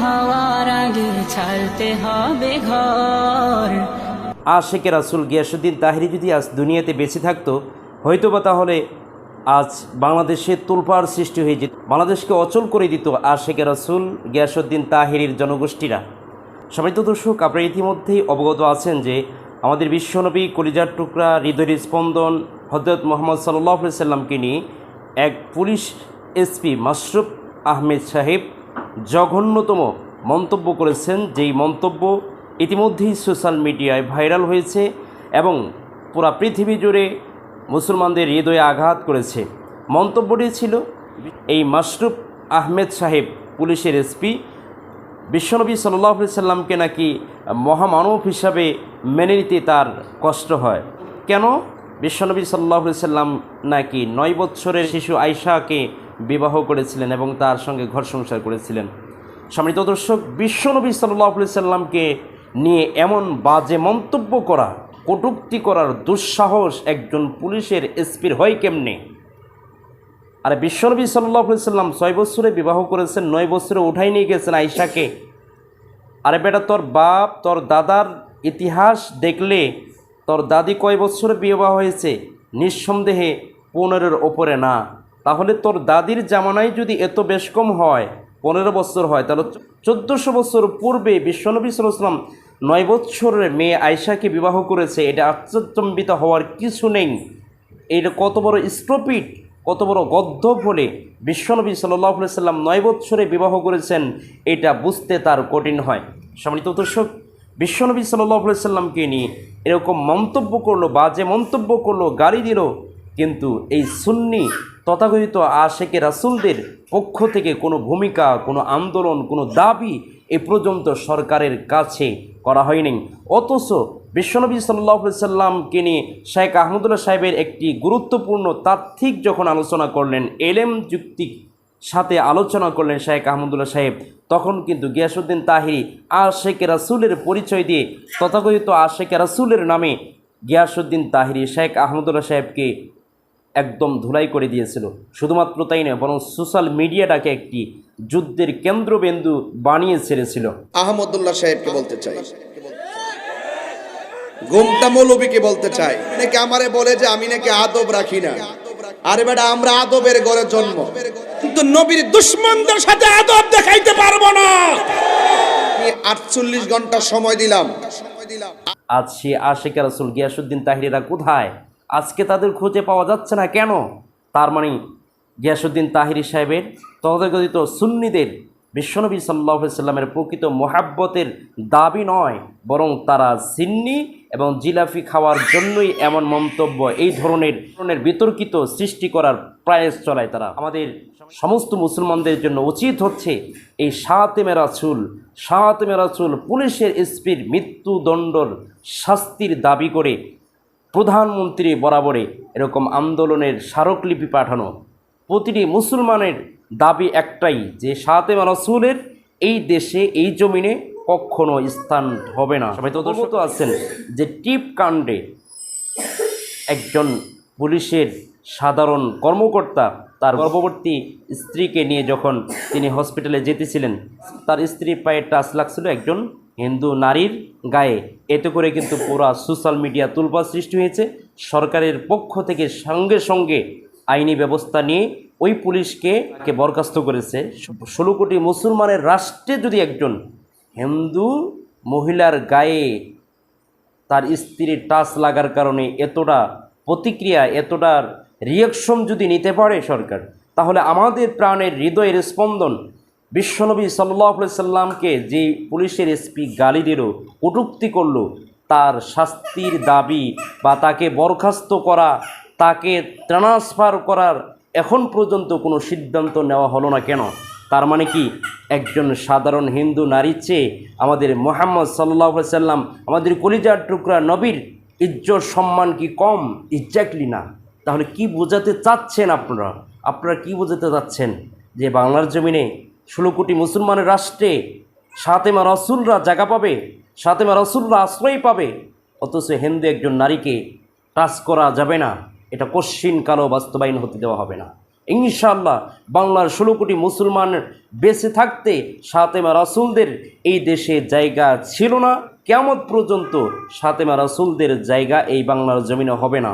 হওয়ার আগে ছাড়তে হবে ঘর। আশেকে রাসুল গিয়াসুদ্দিন তাহিরি যদি আজ দুনিয়াতে বেঁচে থাকতো, হয়তোবা তাহলে আজ বাংলাদেশে তোলপাড় সৃষ্টি হয়ে যেত, বাংলাদেশকে অচল করে দিত আর আশেকে রাসুল গিয়াসুদ্দিন তাহিরির জনগোষ্ঠীরা। সবাই তো দর্শক, আপনারা ইতিমধ্যেই অবগত আছেন যে আমাদের বিশ্বনবী কলিজার টুকরা, হৃদয়ের স্পন্দন হজরত মোহাম্মদ সাল্লাহ সাল্লামকে নিয়ে এক পুলিশ এসপি মাসরুফ আহমেদ সাহেব জঘন্যতম মন্তব্য করেছেন, যেই মন্তব্য ইতিমধ্যেই সোশ্যাল মিডিয়ায় ভাইরাল হয়েছে এবং পুরা পৃথিবী জুড়ে মুসলমানদের হৃদয়ে আঘাত করেছে। মন্তব্যটি ছিল, এই মাসরুফ আহমেদ সাহেব পুলিশের এসপি, বিশ্বনবী সাল্লাহ সাল্লামকে নাকি মহামানব হিসাবে মেনে নিতে তার কষ্ট হয়। কেন? বিশ্বনবী সাল্লাহ সাল্লাম নাকি নয় বৎসরের শিশু আয়শাকে বিবাহ করেছিলেন এবং তার সঙ্গে ঘর সংসার করেছিলেন। সম্মানিত দর্শক, বিশ্বনবী সাল্লাহ সাল্লামকে নিয়ে এমন বাজে মন্তব্য করা, কটূক্তি করার দুঃসাহস একজন পুলিশের এসপির হয় কেমনে? আর বিশ্বনবী সাল্লাহ সাল্লাম ছয় বছরে বিবাহ করেছেন, নয় বছরে উঠাই নিয়ে গেছেন আয়সাকে আরে বেটা, তোর বাপ, তোর দাদার ইতিহাস দেখলে তোর দাদি কয় বছরে বিবাহ হয়েছে? নিঃসন্দেহে পনেরোর ওপরে না। তাহলে তোর দাদির জামানায় যদি এত বেশ কম হয়, পনেরো বছর হয়, তাহলে চোদ্দোশো বছর পূর্বে বিশ্বনবী সাল্লাম নয় বছরের মেয়ে আয়সাকে বিবাহ করেছে, এটা আশ্চর্যম্বিত হওয়ার কিছু নেই। এটা কত বড় স্টপিট কত বড় গদ্য বলে বিশ্বনবী সাল্লাহ সাল্লাম নয় বৎসরে বিবাহ করেছেন, এটা বুঝতে তার কঠিন হয়। সম্মানিত দর্শক, বিশ্বনবী সাল্লাহ সাল্লামকে নিয়ে এরকম মন্তব্য করল, বাজে মন্তব্য করল, গালি দিল, কিন্তু এই সুন্নি তথাকথিত আশেকে রাসুলদের পক্ষ থেকে কোনো ভূমিকা, কোনো আন্দোলন, কোনো দাবি এ পর্যন্ত সরকারের কাছে করা হয়নি। অথচ বিশ্বনবী সাল্লাহ সাল্লামকে নিয়ে শেখ আহমদুল্লাহ সাহেবের একটি গুরুত্বপূর্ণ তাত্ত্বিক যখন আলোচনা করলেন, এলেম যুক্তিক সাথে আলোচনা করলেন শেখ আহমদুল্লাহ সাহেব, তখন কিন্তু গিয়াসুদ্দিন তাহিরি আশেখ রাসুলের পরিচয় দিয়ে তথাকথিত আশেখ রাসুলের নামে গিয়াসুদ্দিন তাহিরি শেখ আহমদুল্লাহ সাহেবকে একদম ধুলাই করে দিয়েছিল। শুধুমাত্র তাই নয় বরং সোশ্যাল মিডিয়াটাকে একটি যুদ্ধের কেন্দ্রবিন্দু বানিয়ে ছেড়েছিল। আহমদুল্লাহ সাহেবকে বলতে চাই। গুমটা মৌলবীকে বলতে চাই। নাকি আমারে বলে যে আমি নাকি আদব রাখি না? আরে বেটা আমরা আদবের ঘরে জন্ম। কিন্তু নবীর দুশ্মনদের সাথে আদব দেখাইতে পারব না। আটচল্লিশ ঘণ্টা সময় দিলাম। আজ সে আশেখা রাসুল গিয়াসুদ্দিন তাহিরিরা কোথায়? আজকে তাদের খুঁজে পাওয়া যাচ্ছে না কেন? তার মানে গিয়াসুদ্দিন তাহিরি সাহেবের তথাকথিত সুন্নিদের বিশ্বনবী সাল্লাহ সাল্লামের প্রকৃত মোহাব্বতের দাবি নয়, বরং তারা সিন্নি এবং জিলাফি খাওয়ার জন্যই এমন মন্তব্য এই ধরনের ধরনের বিতর্কিত সৃষ্টি করার প্রয়াস চলায় তারা। আমাদের সমস্ত মুসলমানদের জন্য উচিত হচ্ছে এই সাতে মেরাচুল সাতে মেরাচুল পুলিশের এসপির মৃত্যুদণ্ডর শাস্তির দাবি করে প্রধানমন্ত্রী বরাবরে এরকম আন্দোলনের স্মারকলিপি পাঠানো প্রতিটি মুসলমানের দাবি একটাই যে সাতেমা রসুলের এই দেশে, এই জমিনে কখনো স্থান হবে না। সবাই তো অবগত আছেন যে টিপ কাণ্ডে একজন পুলিশের সাধারণ কর্মকর্তা তার গর্ভবর্তী স্ত্রীকে নিয়ে যখন তিনি হসপিটালে যেতেছিলেন, তার স্ত্রীর পায়ে টাচ লাগছিল একজন হিন্দু নারীর গায়ে। এতে করে কিন্তু পুরা সোশ্যাল মিডিয়া তুলপা সৃষ্টি হয়েছে। সরকারের পক্ষ থেকে সঙ্গে সঙ্গে আইনি ব্যবস্থা নিয়ে ওই পুলিশকে কে বরখাস্ত করেছে। ষোলো কোটি মুসলমানের রাষ্ট্রে যদি একজন হিন্দু মহিলার গায়ে তার স্ত্রীর টাচ লাগার কারণে এতটা প্রতিক্রিয়া, এতটা রিয়াকশন যদি নিতে পারে সরকার, তাহলে আমাদের প্রাণের হৃদয়ের স্পন্দন বিশ্বনবী সাল্লাহ সাল্লামকে যে পুলিশের এসপি গালি দিল, কটুক্তি করল, তার শাস্তির দাবি বা তাকে বরখাস্ত করা, তাকে ট্রান্সফার করার এখন পর্যন্ত কোনো সিদ্ধান্ত নেওয়া হলো না কেন? তার মানে কি? একজন সাধারণ হিন্দু নারীর চেয়ে আমাদের মোহাম্মদ সাল্লাহ সাল্লাম আমাদের কলিজার টুকরা নবীর ইজ্জত সম্মান কি কম? এক্স্যাক্টলি না। তাহলে কি বোঝাতে চাচ্ছেন আপনারা? আপনারা কি বোঝাতে চাচ্ছেন? যে বাংলার জমিনে ষোলো কোটি মুসলমানের রাষ্ট্রে সাতেমা রসুলরা জায়গা পাবে, সাতেমা রসুলরা আশ্রয় পাবে, অথচ হিন্দু একজন নারীকে টাচ করা যাবে না, এটা কশ্চিন কালো বাস্তবায়ন হতে দেওয়া হবে না। ইনশাল্লাহ বাংলার ষোলো কোটি মুসলমান বেঁচে থাকতে সাতেমা রাসুলদের এই দেশে জায়গা ছিল না কেমন পর্যন্ত সাতেমা রাসুলদের জায়গা এই বাংলার জমিনে হবে না।